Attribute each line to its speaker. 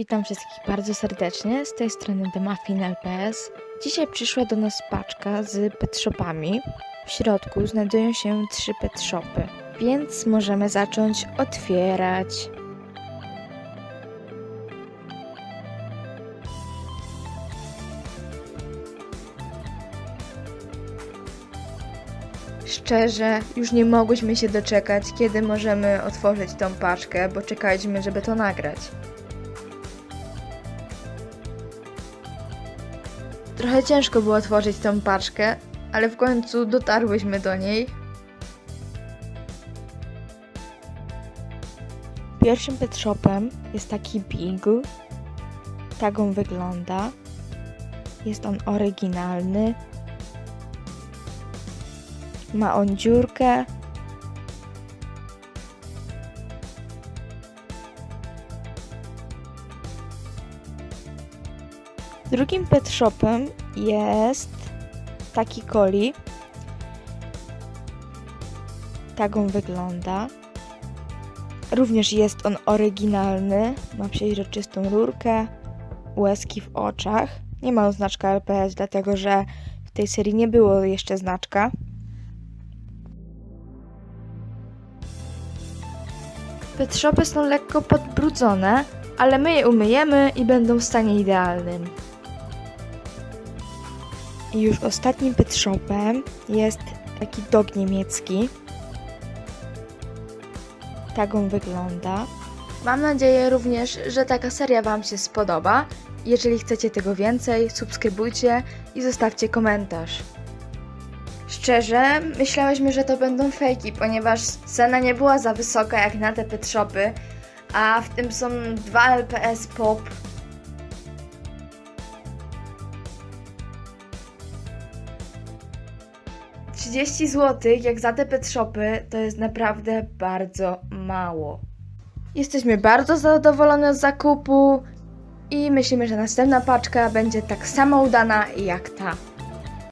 Speaker 1: Witam wszystkich bardzo serdecznie, z tej strony The Muffin LPS. Dzisiaj przyszła do nas paczka z pet shopami. W środku znajdują się trzy pet shopy, więc możemy zacząć otwierać. Szczerze, już nie mogłyśmy się doczekać, kiedy możemy otworzyć tą paczkę, bo czekaliśmy, żeby to nagrać. Trochę ciężko było otworzyć tą paczkę, ale w końcu dotarłyśmy do niej. Pierwszym pet shopem jest taki Beagle. Tak on wygląda. Jest on oryginalny. Ma on dziurkę. Drugim pet shopem jest taki coli. Tak on wygląda. Również jest on oryginalny. Ma przeźroczystą rurkę, łezki w oczach. Nie ma on znaczka LPS, dlatego że w tej serii nie było jeszcze znaczka. Pet shopy są lekko podbrudzone, ale my je umyjemy i będą w stanie idealnym. I już ostatnim pet shopem jest taki dog niemiecki. Tak on wygląda. Mam nadzieję również, że taka seria Wam się spodoba. Jeżeli chcecie tego więcej, subskrybujcie i zostawcie komentarz. Szczerze, myślałyśmy, że to będą fejki, ponieważ cena nie była za wysoka jak na te pet shopy, a w tym są dwa LPS pop. Trzydzieści zł jak za te pet shopy to jest naprawdę bardzo mało. Jesteśmy bardzo zadowolone z zakupu i myślimy, że następna paczka będzie tak samo udana jak ta.